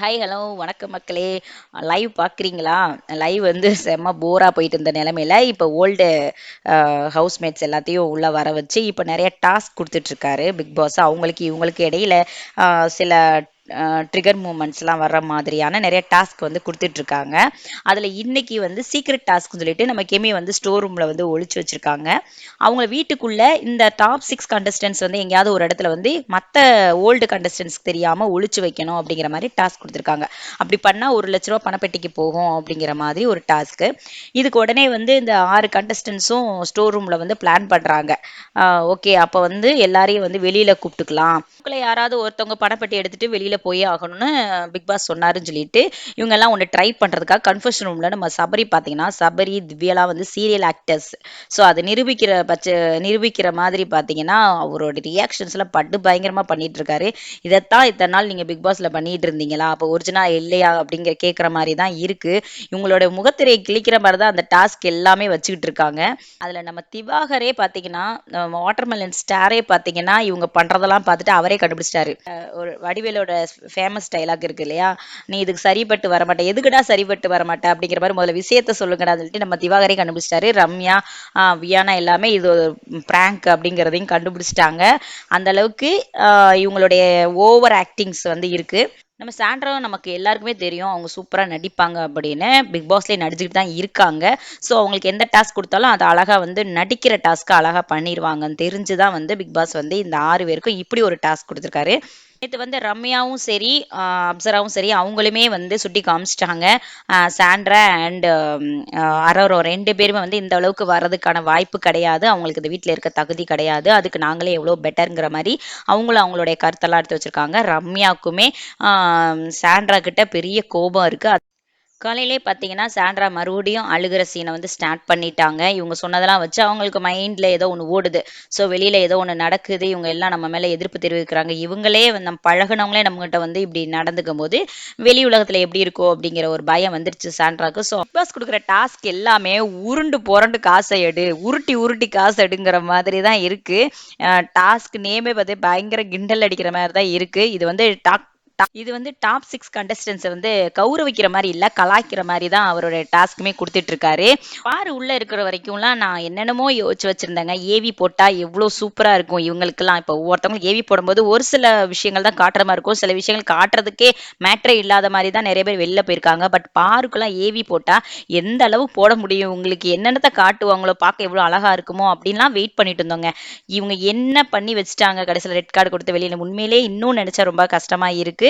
Hi hello வணக்கம் மக்களே. Live பார்க்குறீங்களா லைவ் வந்து செம்ம போராக போயிட்டு இருந்த நிலமையில இப்போ ஓல்டு ஹவுஸ்மேட்ஸ் எல்லாத்தையும் உள்ளே வர வச்சு இப்போ நிறைய டாஸ்க் கொடுத்துட்ருக்காரு பிக் பாஸ் அவங்களுக்கு இவங்களுக்கு இடையில சில ட்ரிகர் மூமெண்ட்ஸ்லாம் வர்ற மாதிரியான நிறைய டாஸ்க் வந்து கொடுத்துட்ருக்காங்க. அதில் இன்னைக்கு வந்து சீக்ரெட் டாஸ்க்னு சொல்லிட்டு நம்ம கெமி வந்து ஸ்டோர் ரூமில் வந்து ஒழிச்சு வச்சுருக்காங்க. அவங்க வீட்டுக்குள்ளே இந்த டாப் சிக்ஸ் கண்டஸ்டன்ஸ் வந்து எங்கேயாவது ஒரு இடத்துல வந்து மற்ற ஓல்டு கண்டஸ்டன்ஸ்க்கு தெரியாமல் ஒழிச்சு வைக்கணும் அப்படிங்கிற மாதிரி டாஸ்க் கொடுத்துருக்காங்க. அப்படி பண்ணால் ஒரு லட்ச ரூபா பணப்பெட்டிக்கு போகும் அப்படிங்கிற மாதிரி ஒரு டாஸ்க்கு இதுக்கு உடனே வந்து இந்த ஆறு கண்டஸ்டன்ஸும் ஸ்டோர் ரூமில் வந்து பிளான் பண்ணுறாங்க ஓகே அப்போ வந்து எல்லாரையும் வந்து வெளியில் கூப்பிட்டுக்கலாம். யாராவது ஒருத்தவங்க பணப்பெட்டி எடுத்துட்டு வெளியில் போயே ஆகணும்னு பிக் பாஸ் சொன்னாருன்னு சொல்லிட்டு இவங்க எல்லாம் ஒன்று ட்ரை பண்ணுறதுக்காக கன்ஃபர்ஷன் ரூமில் நம்ம சபரி பார்த்தீங்கன்னா சபரி திவ்யாலாம் வந்து சீரியல் ஆக்டர்ஸ் ஸோ அதை நிரூபிக்கிற பட்ச நிரூபிக்கிற மாதிரி பார்த்தீங்கன்னா அவரோட ரியாக்ஷன்ஸ்லாம் பட்டு பயங்கரமாக பண்ணிட்டு இருக்காரு இதைத்தான் இத்தனை நாள் நீங்கள் பிக் பாஸில் பண்ணிட்டு இருந்தீங்களா அப்போ ஒரிஜினல் இல்லையா அப்படிங்கிற கேட்குற மாதிரி தான் இருக்குது இவங்களோட முகத்திரையை கிழிக்கிற மாதிரி தான் அந்த டாஸ்க் எல்லாமே வச்சுக்கிட்டு இருக்காங்க அதில் நம்ம திவாகரே பார்த்தீங்கன்னா வாட்டர்மெலன் ஸ்டாரே பார்த்தீங்கன்னா இவங்க பண்ணுறதெல்லாம் பார்த்துட்டு அவரே கண்டுபிடிச்சிட்டாரு. ஒரு வடிவேலோட ஃபேமஸ் டைலாக் இருக்கு இல்லையா? நீ இதுக்கு சரிப்பட்டு வர எதுக்குடா சரிப்பட்டு வர அப்படிங்கிற மாதிரி முதல்ல விஷயத்த சொல்லுங்கடா சொல்லிட்டு நம்ம திவாகரே கண்டுபிடிச்சிட்டாரு. ரம்யா வியானா எல்லாமே இது ஒரு பிராங்க் அப்படிங்கிறதையும் கண்டுபிடிச்சிட்டாங்க. அந்த அளவுக்கு இவங்களுடைய ஓவர் ஆக்டிங்ஸ் வந்து இருக்கு. நம்ம சாண்ட்ரா நமக்கு எல்லாருக்குமே தெரியும். அவங்க சூப்பராக நடிப்பாங்க அப்படின்னு. பிக் பாஸ்லேயே நடிச்சுக்கிட்டு தான் இருக்காங்க. ஸோ அவங்களுக்கு எந்த டாஸ்க் கொடுத்தாலும் அதை அழகாக வந்து நடிக்கிற டாஸ்க்கை அழகாக பண்ணிடுவாங்கன்னு தெரிஞ்சு தான் வந்து பிக் பாஸ் வந்து இந்த ஆறு பேருக்கும் இப்படி ஒரு டாஸ்க் கொடுத்துருக்காரு. நேற்று வந்து ரம்யாவும் சரி அப்சராவும் சரி அவங்களுமே வந்து சுட்டி காமிச்சிட்டாங்க. சாண்ட்ரா அண்ட் அரோரோ ரெண்டு பேருமே வந்து இந்த அளவுக்கு வர்றதுக்கான வாய்ப்பு கிடையாது. அவங்களுக்கு இந்த வீட்டில் இருக்க தகுதி கிடையாது. அதுக்கு நாங்களே எவ்வளோ பெட்டருங்கிற மாதிரி அவங்களும் அவங்களுடைய கருத்தெல்லாம் எடுத்து வச்சுருக்காங்க. ரம்யாவுக்குமே சாண்ட்ரா கிட்ட பெரிய கோபம் இருக்குது காலையிலே பார்த்தீங்கன்னா சாண்ட்ரா மறுபடியும் அழுகிற சீனை வந்து ஸ்டார்ட் பண்ணிட்டாங்க. இவங்க சொன்னதெல்லாம் வச்சு அவங்களுக்கு மைண்டில் ஏதோ ஒன்று ஓடுது. ஸோ வெளியில் ஏதோ ஒன்று நடக்குது. இவங்க எல்லாம் நம்ம மேலே எதிர்ப்பு தெரிவிக்கிறாங்க. இவங்களே நம்ம பழகுனவங்களே நம்மகிட்ட வந்து இப்படி நடந்துக்கும் போது வெளி உலகத்தில் எப்படி இருக்கோ அப்படிங்கிற ஒரு பயம் வந்துருச்சு சாண்ட்ராக்கு. ஸோ அப்பாஸ் கொடுக்குற டாஸ்க் எல்லாமே உருண்டு புரண்டு காசை எடு உருட்டி உருட்டி காசு எடுங்கிற மாதிரி தான் இருக்குது டாஸ்க் நேமே பார்த்து பயங்கர கிண்டல் அடிக்கிற மாதிரி தான் இருக்குது இது வந்து டாக் இது வந்து டாப் சிக்ஸ் கண்டஸ்டன்ஸை வந்து கௌரவிக்கிற மாதிரி இல்ல கலாய்க்கிற மாதிரி தான் அவரோட டாஸ்க்குமே கொடுத்துட்டு இருக்காரு பாரு உள்ள இருக்கிற வரைக்கும்லாம் நான் என்னென்னமோ யோசிச்சு வச்சிருந்தேங்க. ஏவி போட்டா எவ்வளோ சூப்பரா இருக்கும் இவங்களுக்கெல்லாம். இப்போ ஒவ்வொருத்தவங்களுக்கு ஏவி போடும்போது ஒரு சில விஷயங்கள் தான் காட்டுற மாதிரி இருக்கும். சில விஷயங்கள் காட்டுறதுக்கே மேட்ரே இல்லாத மாதிரி தான் நிறைய பேர் வெளில போயிருக்காங்க. பட் பாருக்குலாம் ஏவி போட்டா எந்த அளவு போட முடியும்? உங்களுக்கு என்னென்னத்தை காட்டுவாங்களோ பார்க்க எவ்வளோ அழகா இருக்குமோ அப்படின்லாம் வெயிட் பண்ணிட்டு இருந்தோங்க. இவங்க என்ன பண்ணி வச்சுட்டாங்க? கடைசியில் ரெட் கார்டு கொடுத்து வெளியில. உண்மையிலே இன்னும் நினைச்சா ரொம்ப கஷ்டமா இருக்கு.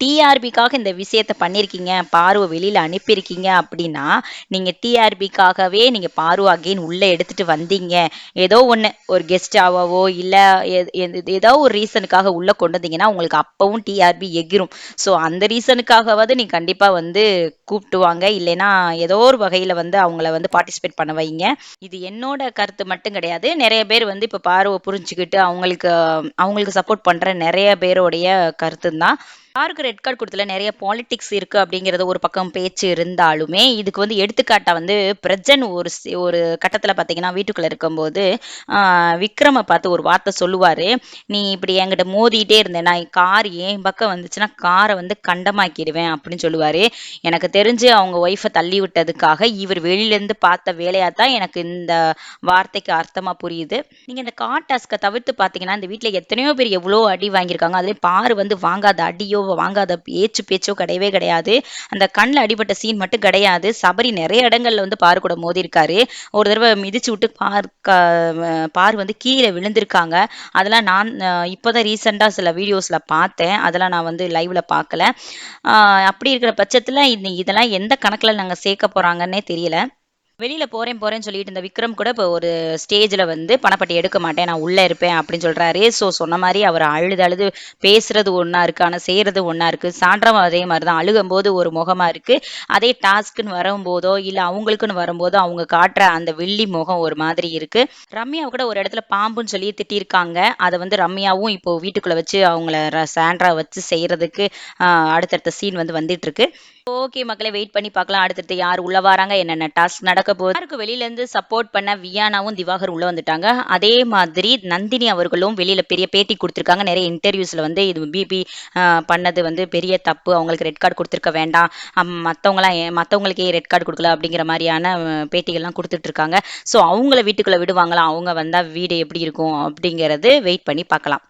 டிஆர்பிக்காக இந்த விஷயத்த பண்ணியிருக்கீங்க பார்வை வெளியில் அனுப்பியிருக்கீங்க அப்படின்னா நீங்கள் டிஆர்பிக்காகவே நீங்கள் பார்வை அகெயின் உள்ளே எடுத்துகிட்டு வந்தீங்க. ஏதோ ஒன்று ஒரு கெஸ்டாவோ இல்லை ஏதோ ஒரு ரீசனுக்காக உள்ளே கொண்டு வந்தீங்கன்னா உங்களுக்கு அப்பவும் டிஆர்பி எகிரும். ஸோ அந்த ரீசனுக்காகவாவது நீ கண்டிப்பாக வந்து கூப்பிட்டுவாங்க இல்லைன்னா ஏதோ ஒரு வகையில் வந்து அவங்கள வந்து பார்ட்டிசிபேட் பண்ண வைங்க. இது என்னோட கருத்து மட்டும் கிடையாது. நிறைய பேர் வந்து இப்போ பார்வை புரிஞ்சுக்கிட்டு அவங்களுக்கு அவங்களுக்கு சப்போர்ட் பண்ணுற நிறைய பேருடைய கருத்து தான் யாருக்கு ரெட் கார்டு கொடுத்துல நிறைய பாலிடிக்ஸ் இருக்கு அப்படிங்கிறது ஒரு பக்கம் பேச்சு இருந்தாலுமே இதுக்கு வந்து எடுத்துக்காட்டா வந்து பிரஜன் ஒரு ஒரு கட்டத்துல பாத்தீங்கன்னா வீட்டுக்குள்ள இருக்கும்போது விக்ரமை விக்ரம பார்த்து ஒரு வார்த்தை சொல்லுவாரு. நீ இப்படி என்கிட்ட மோதிட்டே இருந்தேன். நான் கார் ஏன் பக்கம் வந்துச்சுன்னா காரை வந்து கண்டமாக்கிடுவேன் அப்படின்னு சொல்லுவாரு. எனக்கு தெரிஞ்சு அவங்க ஒய்ஃபை தள்ளி விட்டதுக்காக இவர் வெளியிலேருந்து பார்த்த வேலையா தான் எனக்கு இந்த வார்த்தைக்கு அர்த்தமா புரியுது. நீங்க இந்த கார் டாஸ்க்கை தவிர்த்து பாத்தீங்கன்னா இந்த வீட்டில் எத்தனையோ பேர் எவ்வளோ அடி வாங்கியிருக்காங்க. அதுலேயும் பாரு வந்து வாங்காத அடியோ வாங்காத பேச்சு பேச்சோ கிடையவே கிடையாது. அந்த கண்ணில் அடிபட்ட சீன் மட்டும் கிடையாது. சபரி நிறைய இடங்கள்ல வந்து பார் கூட மோதிருக்காரு ஒரு தடவை மிதிச்சு விட்டு பார் பார் வந்து கீழே விழுந்திருக்காங்க. அதெல்லாம் நான் இப்போதான் ரீசெண்டாக சில வீடியோஸில் பார்த்தேன். அதெல்லாம் நான் வந்து லைவ்ல பார்க்கல. அப்படி இருக்கிற பட்சத்தில் இதெல்லாம் எந்த கணக்கில் நாங்கள் சேர்க்க போகிறாங்கன்னே தெரியல. வெளியில் போகிறேன் போகிறேன்னு சொல்லிட்டு இந்த விக்ரம் கூட இப்போ ஒரு ஸ்டேஜில் வந்து பணப்பட்டி எடுக்க மாட்டேன் நான் உள்ளே இருப்பேன் அப்படின்னு சொல்கிறாரு ஸோ சொன்ன மாதிரி அவர் அழுது அழுது பேசுறது ஒன்றா இருக்குது ஆனால் செய்கிறது ஒன்றா இருக்குது சான்றம் அதே மாதிரி தான் அழுகும்போது ஒரு முகமாக இருக்குது அதே டாஸ்க்குன்னு வரும்போதோ இல்லை அவங்களுக்குன்னு வரும்போதோ அவங்க காட்டுற அந்த வெள்ளி முகம் ஒரு மாதிரி இருக்குது ரம்யா கூட ஒரு இடத்துல பாம்புன்னு சொல்லி திட்டியிருக்காங்க அதை வந்து ரம்யாவும் இப்போ வீட்டுக்குள்ளே வச்சு அவங்கள ர- சாண்ட்ரா வச்சு செய்கிறதுக்கு அடுத்தடுத்த சீன் வந்து வந்துட்டுருக்கு ஓகே மக்களே வெயிட் பண்ணி பார்க்கலாம். அடுத்தடுத்து யார் உள்ள வராங்க என்னென்ன டாஸ்க் நடக்க இருக்க போது யாருக்கு வெளியில இருந்து சப்போர்ட் பண்ண வியானாவும் திவாகர் உள்ள வந்துட்டாங்க. அதே மாதிரி நந்தினி அவர்களும் வெளியில பெரிய பேட்டி கொடுத்துருக்காங்க. நிறைய இன்டர்வியூஸ்ல வந்து இது பிபி பண்ணது வந்து பெரிய தப்பு. அவங்களுக்கு ரெட் கார்டு கொடுத்துருக்க வேண்டாம். மற்றவங்களாம் மற்றவங்களுக்கே ரெட் கார்டு கொடுக்கல அப்படிங்கிற மாதிரியான பேட்டிகள்லாம் கொடுத்துட்டு இருக்காங்க ஸோ அவங்கள வீட்டுக்குள்ள விடுவாங்களா? அவங்க வந்தா வீடு எப்படி இருக்கும் அப்படிங்கறது வெயிட் பண்ணி பார்க்கலாம்.